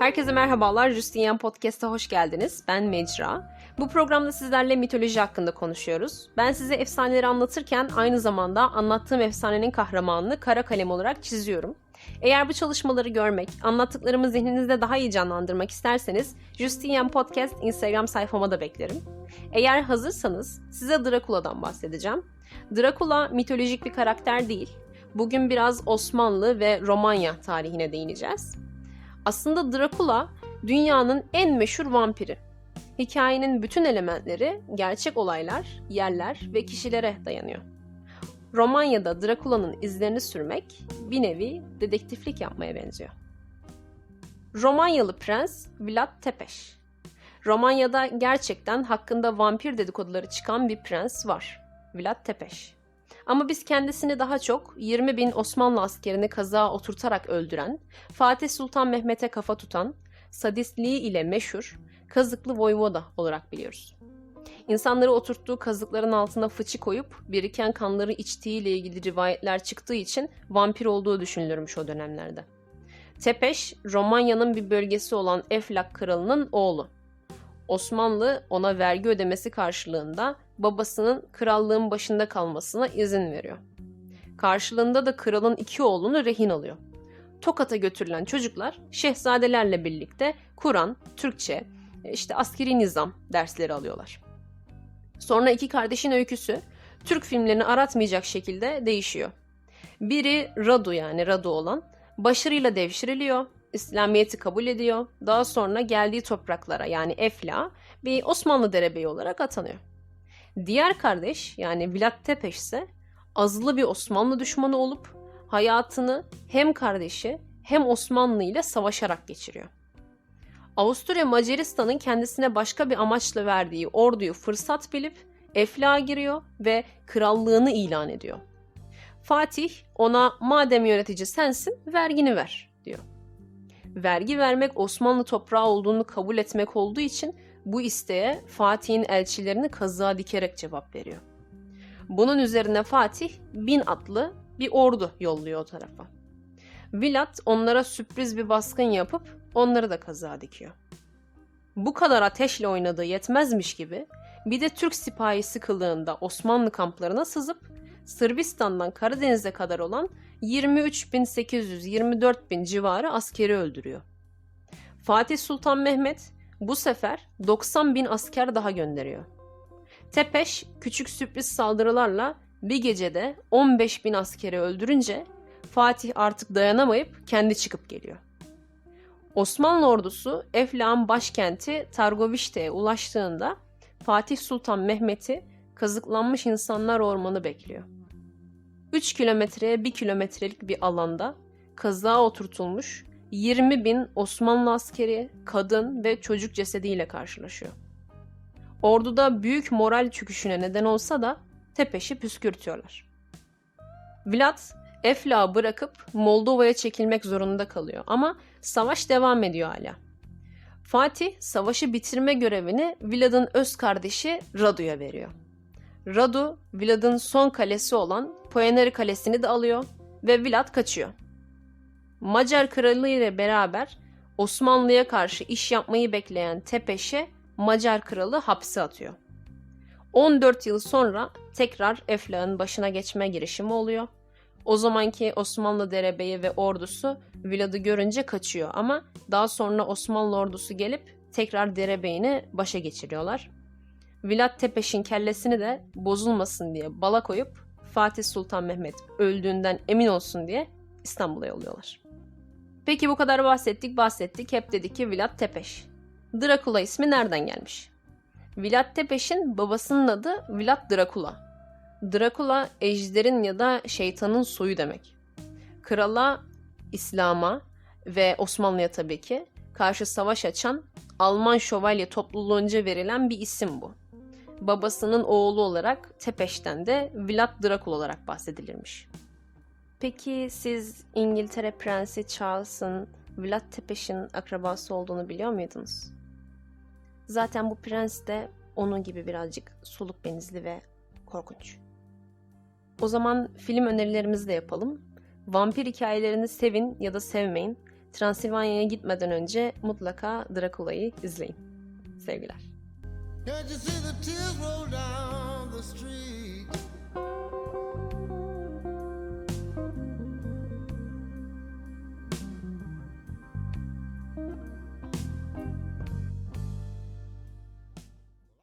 Herkese merhabalar. Justinian Podcast'a hoş geldiniz. Ben Mecra. Bu programda sizlerle mitoloji hakkında konuşuyoruz. Ben size efsaneleri anlatırken aynı zamanda anlattığım efsanenin kahramanını kara kalem olarak çiziyorum. Eğer bu çalışmaları görmek, anlattıklarımı zihninizde daha iyi canlandırmak isterseniz Justinian Podcast Instagram sayfama da beklerim. Eğer hazırsanız size Drakula'dan bahsedeceğim. Drakula mitolojik bir karakter değil. Bugün biraz Osmanlı ve Romanya tarihine değineceğiz. Aslında Drakula dünyanın en meşhur vampiri. Hikayenin bütün elementleri gerçek olaylar, yerler ve kişilere dayanıyor. Romanya'da Drakula'nın izlerini sürmek bir nevi dedektiflik yapmaya benziyor. Romanyalı prens Vlad Tepes. Romanya'da gerçekten hakkında vampir dedikoduları çıkan bir prens var. Vlad Tepes. Ama biz kendisini daha çok 20 bin Osmanlı askerini kazağa oturtarak öldüren, Fatih Sultan Mehmet'e kafa tutan, sadistliği ile meşhur, kazıklı voyvoda olarak biliyoruz. İnsanları oturttuğu kazıkların altına fıçı koyup biriken kanları içtiğiyle ilgili rivayetler çıktığı için vampir olduğu düşünülürmüş o dönemlerde. Tepeş, Romanya'nın bir bölgesi olan Eflak kralının oğlu. Osmanlı ona vergi ödemesi karşılığında babasının krallığın başında kalmasına izin veriyor. Karşılığında da kralın iki oğlunu rehin alıyor. Tokat'a götürülen çocuklar şehzadelerle birlikte Kur'an, Türkçe, işte askeri nizam dersleri alıyorlar. Sonra iki kardeşin öyküsü Türk filmlerini aratmayacak şekilde değişiyor. Biri Radu yani Radu olan başarıyla devşiriliyor, İslamiyet'i kabul ediyor. Daha sonra geldiği topraklara yani Efla bir Osmanlı derebeyi olarak atanıyor. Diğer kardeş yani Vlad Tepes ise azılı bir Osmanlı düşmanı olup hayatını hem kardeşi hem Osmanlı ile savaşarak geçiriyor. Avusturya Macaristan'ın kendisine başka bir amaçla verdiği orduyu fırsat bilip Eflak'a giriyor ve krallığını ilan ediyor. Fatih ona madem yönetici sensin vergini ver diyor. Vergi vermek Osmanlı toprağı olduğunu kabul etmek olduğu için bu isteğe Fatih'in elçilerini kazığa dikerek cevap veriyor. Bunun üzerine Fatih bin atlı bir ordu yolluyor o tarafa. Vlad onlara sürpriz bir baskın yapıp onları da kazığa dikiyor. Bu kadar ateşle oynadığı yetmezmiş gibi bir de Türk sipahisi kılığında Osmanlı kamplarına sızıp Sırbistan'dan Karadeniz'e kadar olan 23.800-24 bin civarı askeri öldürüyor. Fatih Sultan Mehmet bu sefer 90 bin asker daha gönderiyor. Tepeş küçük sürpriz saldırılarla bir gecede 15 bin askeri öldürünce Fatih artık dayanamayıp kendi çıkıp geliyor. Osmanlı ordusu Eflak'ın başkenti Targovişte'ye ulaştığında Fatih Sultan Mehmet'i kazıklanmış insanlar ormanı bekliyor. 3 kilometreye 1 kilometrelik bir alanda kazığa oturtulmuş 20 bin Osmanlı askeri, kadın ve çocuk cesediyle karşılaşıyor. Orduda büyük moral çöküşüne neden olsa da Tepeş'i püskürtüyorlar. Vlad, Eflak'ı bırakıp Moldova'ya çekilmek zorunda kalıyor ama savaş devam ediyor hala. Fatih savaşı bitirme görevini Vlad'ın öz kardeşi Radu'ya veriyor. Radu, Vlad'ın son kalesi olan Poenari Kalesi'ni de alıyor ve Vlad kaçıyor. Macar kralı ile beraber Osmanlı'ya karşı iş yapmayı bekleyen Tepeş'e Macar kralı hapse atıyor. 14 yıl sonra tekrar Eflak'ın başına geçme girişimi oluyor. O zamanki Osmanlı derebeyi ve ordusu Vlad'ı görünce kaçıyor ama daha sonra Osmanlı ordusu gelip tekrar derebeyini başa geçiriyorlar. Vlad Tepeş'in kellesini de bozulmasın diye bala koyup Fatih Sultan Mehmet öldüğünden emin olsun diye İstanbul'a yolluyorlar. Peki bu kadar bahsettik bahsettik hep dedik ki Vlad Tepeş. Drakula ismi nereden gelmiş? Vlad Tepeş'in babasının adı Vlad Drakula. Drakula ejderin ya da şeytanın soyu demek. Krala, İslam'a ve Osmanlı'ya tabii ki karşı savaş açan Alman şövalye topluluğunca verilen bir isim bu. Babasının oğlu olarak Tepeş'ten de Vlad Drakula olarak bahsedilirmiş. Peki siz İngiltere Prensi Charles'ın Vlad Tepeş'in akrabası olduğunu biliyor muydunuz? Zaten bu prens de onun gibi birazcık soluk benizli ve korkunç. O zaman film önerilerimizi de yapalım. Vampir hikayelerini sevin ya da sevmeyin. Transilvanya'ya gitmeden önce mutlaka Drakula'yı izleyin. Sevgiler. Can't you see the tears roll down